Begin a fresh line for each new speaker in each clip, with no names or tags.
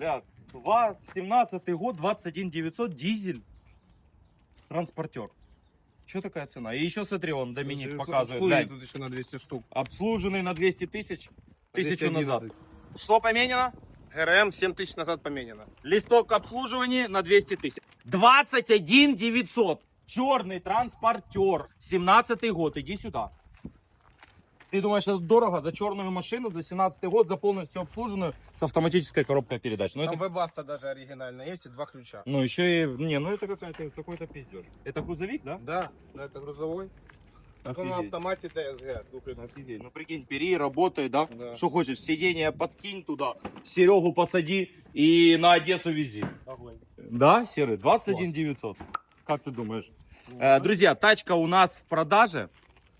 Бля, 2, 17 год, 21 900, дизель, транспортер. Что такая цена? И еще смотри, он Доминик показывает, глянь,
тут еще на 200 штук.
обслуженный на 200 тысяч, тысячу
211.
назад. Что поменено?
ГРМ 7 тысяч назад поменено.
Листок обслуживания на 200 тысяч. 21 900. Черный транспортер. 17 год. Иди сюда. Ты думаешь, это дорого за черную машину за 17 год, за полностью обслуженную с автоматической коробкой передач? Ну,
Там
это,
вебаста даже оригинальная есть и два ключа.
ну еще и... Не, ну это какая-то, какой-то пиздеж. Это грузовик, да?
Да, да, это грузовой. Только на автомате DSG. куплен.
Офигеть. Ну прикинь, бери, работай, да?
Да.
Что хочешь, сиденье подкинь туда, Серегу посади и на Одессу вези. Да, Серый? 21
Класс.
900. Как ты думаешь? Э, друзья, тачка у нас в продаже.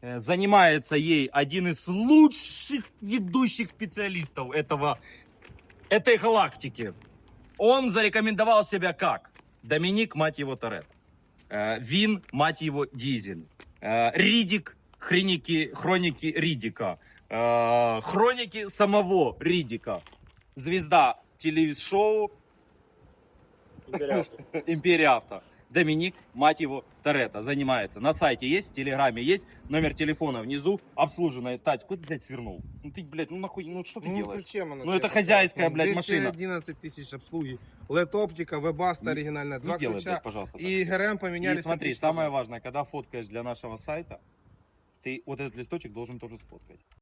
Э, Занимается ей один из лучших ведущих специалистов этого, этой галактики. Он зарекомендовал себя как Доминик, мать его, Торет. Э, Вин, мать его, Дизель. Э, Ридик, хроники, хроники Ридика. Хроники самого Ридика. Звезда телевиз-шоу Империя Авто. Доминик, мать его, Торетто, занимается. На сайте есть, в Телеграме есть, номер телефона внизу, обслуженная. Тать, куда ты, блядь, свернул? Ну ты, блядь, ну нахуй, ну что ты
Ну,
делаешь?
зачем она
Ну, это хозяйская,
Ну,
блядь, машина.
211 тысяч обслуги. LED-оптика, вебаста оригинальная,
Не
два
делай,
ключа.
блядь, пожалуйста.
И ГРМ
И
поменяли.
смотри, самое важное, когда фоткаешь для нашего сайта, ты вот этот листочек должен тоже сфоткать.